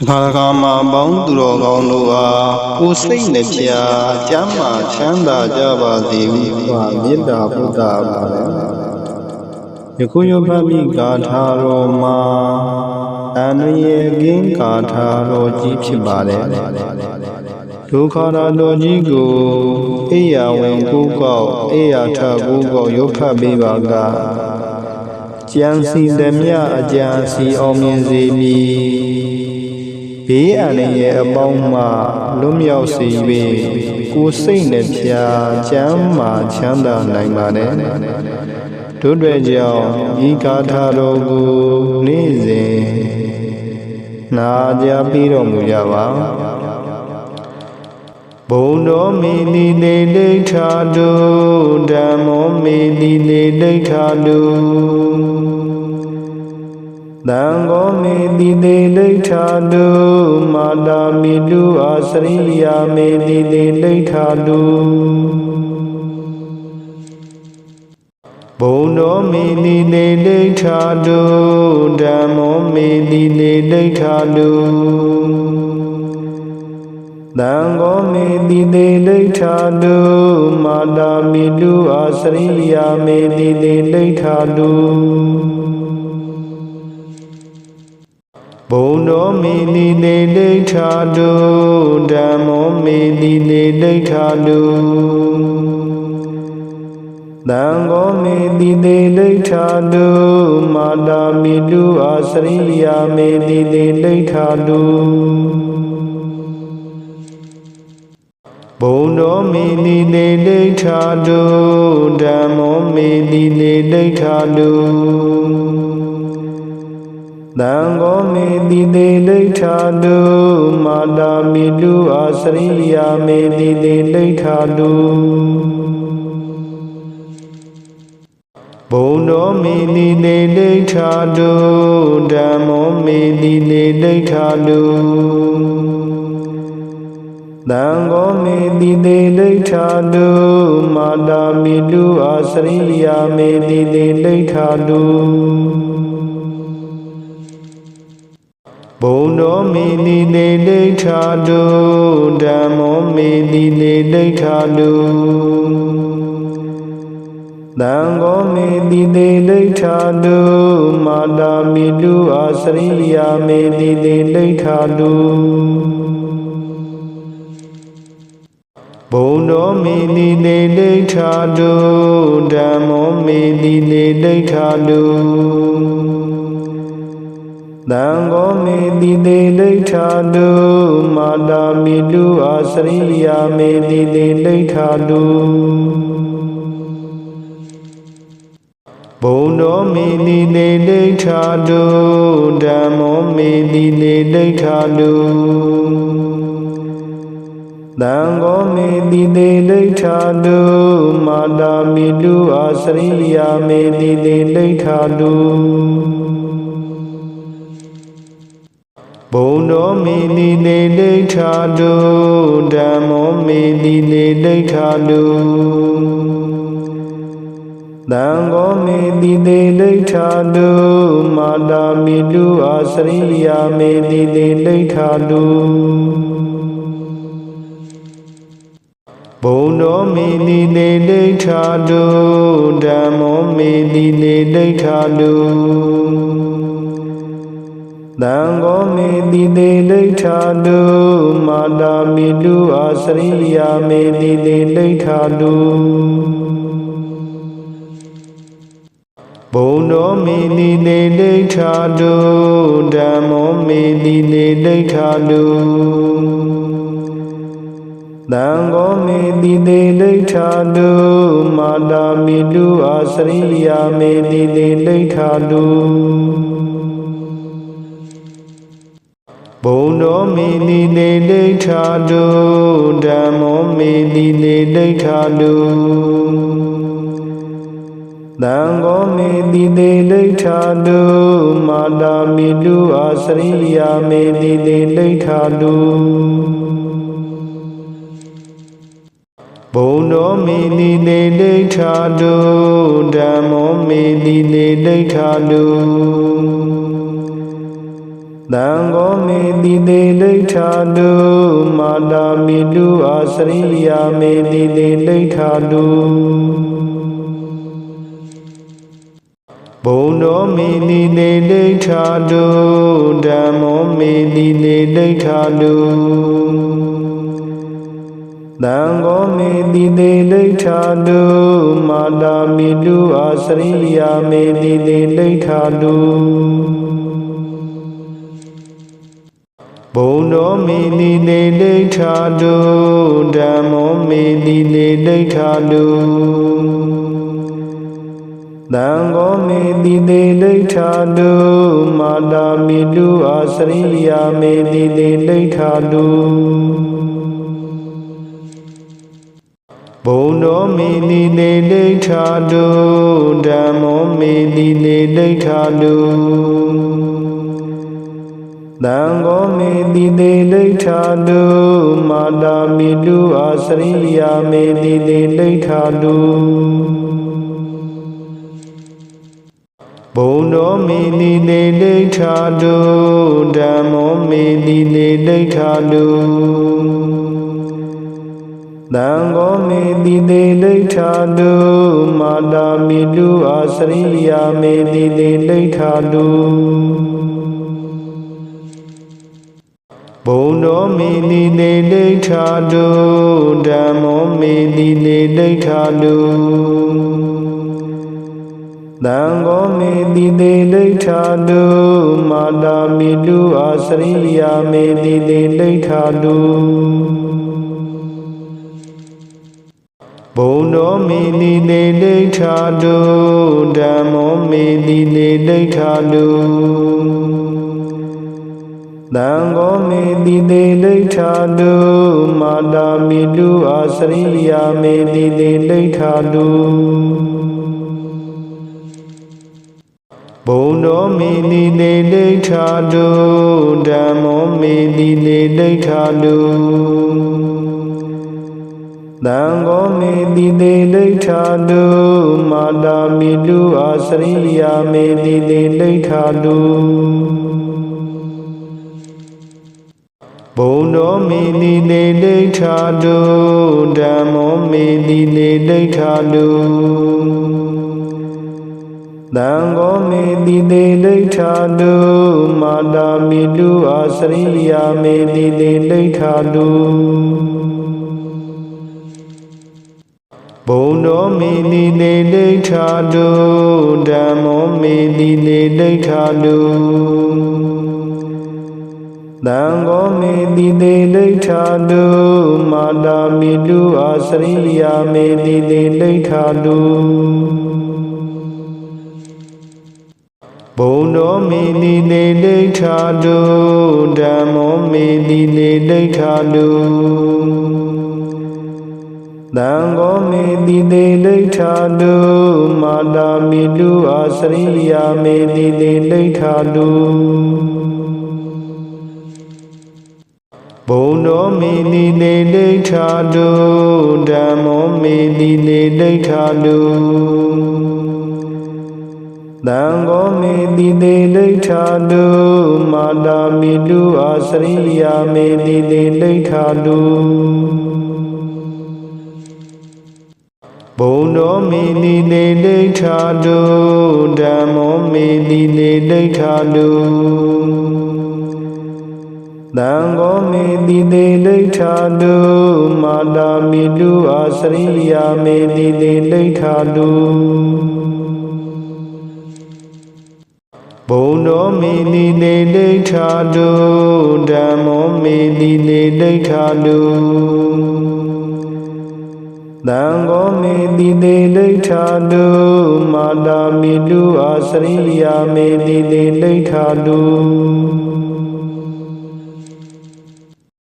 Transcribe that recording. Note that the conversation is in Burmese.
တခါတခါမှာပေါင်းသူတော်ကောင်းတို့အားကိုယ်စိတ်နှပြကျမ်းမာချမ်းသာကြပါစေဟုပါမေတ္တာပို့တာပါလေယခုယဖတ်မိဂါထာတော်မှာအနွေကင်းဂါထာတော်ကြီးဖြစ်ပါတယ်ဒုက္ခရာတော်ကြီးကိုအိယာဝင်ကိုကောက်အိယာထကိုကောက်ရုပ်ဖတ်ပေးပါကကြံစီသမျှအကြံစီအောင်မြင်စေမည် ဘေးအန္တရာယ်အပေါင်းမှလွတ်မြောက်စေ၍ကိုယ်စိတ်နှပြချမ်းမာချမ်းသာနိုင်ပါ ਨੇ တို့တွေကြောင့်ဤဂါထာတော်ကိုနေ့စဉ်နာကြားပြီးတော်မူကြပါဘုံတော်မိတိလေဒိဋ္ဌာတုဓမ္မောမိတိလေဒိဋ္ဌာတု သံဃောမေတိလေဒိဋ္ဌာတုမာတာမိတုအာစရိယာမေတိလေဒိဋ္ဌာတုဘုံတော်မိတိလေဒိဋ္ဌာတုဓမ္မောမိတိလေဒိဋ္ဌာတုသံဃောမေတိလေဒိဋ္ဌာတုမာတာမိတုအာစရိယာမေတိလေဒိဋ္ဌာတု ဘုံတော်မိတိလေဒိဋ္ဌာတုဓမ္မောမိတိလေဒိဋ္ဌာတုသံဃောမေတိလေဒိဋ္ဌာတုမာတာမိတုအာစရိယာမေတိလေဒိဋ္ဌာတုဘုံတော်မိတိလေဒိဋ္ဌာတုဓမ္မောမိတိလေဒိဋ္ဌာတု သံဃောမေတိလေဒိဋ္ဌာတုမာတာမိတုအာစရိယာမေတိလေဒိဋ္ဌာတုဘုံတော်မိတိလေဒိဋ္ဌာတုဓမ္မောမိတိလေဒိဋ္ဌာတုသံဃောမေတိလေဒိဋ္ဌာတုမာတာမိတုအာစရိယာမေတိလေဒိဋ္ဌာတု ဘုံတော်မိတိလေဒိဋ္ဌာတုဓမ္မောမိတိလေဒိဋ္ဌာတုသံဃောမေတိလေဒိဋ္ဌာတုမာတာမိတုအာစရိယာမေတိလေဒိဋ္ဌာတုဘုံတော်မိတိလေဒိဋ္ဌာတုဓမ္မောမိတိလေဒိဋ္ဌာတု သံဃောမေတိလေဒိဋ္ဌာတုမာတာမိတုအာစရိယာမေတိလေဒိဋ္ဌာတုဘုံတော်မိတိလေဒိဋ္ဌာတုဓမ္မောမိတိလေဒိဋ္ဌာတုသံဃောမေတိလေဒိဋ္ဌာတုမာတာမိတုအာစရိယာမေတိလေဒိဋ္ဌာတု ဘုံတော်မိတိလေဒိဋ္ဌာတုဓမ္မောမိတိလေဒိဋ္ဌာတုသံဃောမေတိလေဒိဋ္ဌာတုမာတာမိတုအာစရိယာမေတိလေဒိဋ္ဌာတုဘုံတော်မိတိလေဒိဋ္ဌာတုဓမ္မောမိတိလေဒိဋ္ဌာတု သံဃောမေတိလေဒိဋ္ဌာတုမာတာမိတုအာစရိယာမေတိလေဒိဋ္ဌာတုဘုံတော်မိတိလေဒိဋ္ဌာတုဓမ္မောမိတိလေဒိဋ္ဌာတုသံဃောမေတိလေဒိဋ္ဌာတုမာတာမိတုအာစရိယာမေတိလေဒိဋ္ဌာတု တော်မိတိလေဒိဋ္ဌာတုဓမ္မောမိတိလေဒိဋ္ဌာတုသံဃောမေတိလေဒိဋ္ဌာတုမာတာမိတုအာစရိယာမေတိလေဒိဋ္ဌာတုဘုံတော်မိတိလေဒိဋ္ဌာတုဓမ္မောမိတိလေဒိဋ္ဌာတု သသံဃောမေတိတေလိဋ္ဌာတုမာတာမိတုအာစရိယာမေတိတေလိဋ္ဌာတုဘုံတော်မိတိတေလိဋ္ဌာတုဓမ္မောမိတိတေလိဋ္ဌာတုသံဃောမေတိတေလိဋ္ဌာတုမာတာမိတုအာစရိယာမေတိတေလိဋ္ဌာတု ဘုံတော်မိတိတေလိဋ္ဌာတုဓမ္မောမိတိတေလိဋ္ဌာတုသံဃောမေတိတေလိဋ္ဌာတုမာတာမိတုအာစရိယာမေတိတေလိဋ္ဌာတုဘုံတော်မိတိတေလိဋ္ဌာတုဓမ္မောမိတိတေလိဋ္ဌာတု သံဃောမေတိတေလိဋ္ဌာတုမာတာမိတုအာစရိယာမေတိတေလိဋ္ဌာတုဘုံတော်မိတိတေလိဋ္ဌာတုဓမ္မောမိတိတေလိဋ္ဌာတုသံဃောမေတိတေလိဋ္ဌာတုမာတာမိတုအာစရိယာမေတိတေလိဋ္ဌာတု ဘုံတော်မိတိတေလိဋ္ဌာတုဓမ္မောမိတိတေလိဋ္ဌာတုသံဃောမေတိတေလိဋ္ဌာတုမာတာမိတုအာစရိယာမေတိတေလိဋ္ဌာတုဘုံတော်မိတိတေလိဋ္ဌာတုဓမ္မောမိတိတေလိဋ္ဌာတု သံဃောမေတိတေလိဋ္ဌာတုမာတာမိတုအာစရိယာမေတိတေလိဋ္ဌာတုဘုံတော်မိတိတေလိဋ္ဌာတုဓမ္မောမိတိတေလိဋ္ဌာတုသံဃောမေတိတေလိဋ္ဌာတုမာတာမိတုအာစရိယာမေတိတေလိဋ္ဌာတု ဘုံတော်မိတိတေလိဋ္ဌာတုဓမ္မောမိတိတေလိဋ္ဌာတုသံဃောမေတိတေလိဋ္ဌာတုမာတာမိတုအာစရိယာမေတိတေလိဋ္ဌာတုဘုံတော်မိတိတေလိဋ္ဌာတုဓမ္မောမိတိတေလိဋ္ဌာတု သံဃောမေတိတေလိဋ္ဌာတုမာတာမိတုအာစရိယာမေတိတေလိဋ္ဌာတုဘုံတော်မိတိတေလိဋ္ဌာတုဓမ္မောမိတိတေလိဋ္ဌာတုသံဃောမေတိတေလိဋ္ဌာတုမာတာမိတုအာစရိယာမေတိတေလိဋ္ဌာတု ဘုံတော်မိတိတေလိဋ္ဌာတုဓမ္မောမိတိတေလိဋ္ဌာတုသံဃောမေတိတေလိဋ္ဌာတုမာတာမိတုအာစရိယာမေတိတေလိဋ္ဌာတုဘုံတော်မိတိတေလိဋ္ဌာတုဓမ္မောမိတိတေလိဋ္ဌာ တုသံဃောမေတိတေလိဋ္ဌာတုမာတာမိတုအာစရိယာမေတိတေလိဋ္ဌာတုဘုံတော်မိတိတေလိဋ္ဌာတုဓမ္မောမိတိတေလိဋ္ဌာတုသံဃောမေတိတေလိဋ္ဌာတုမာတာမိတုအာစရိယာမေတိတေလိဋ္ဌာတု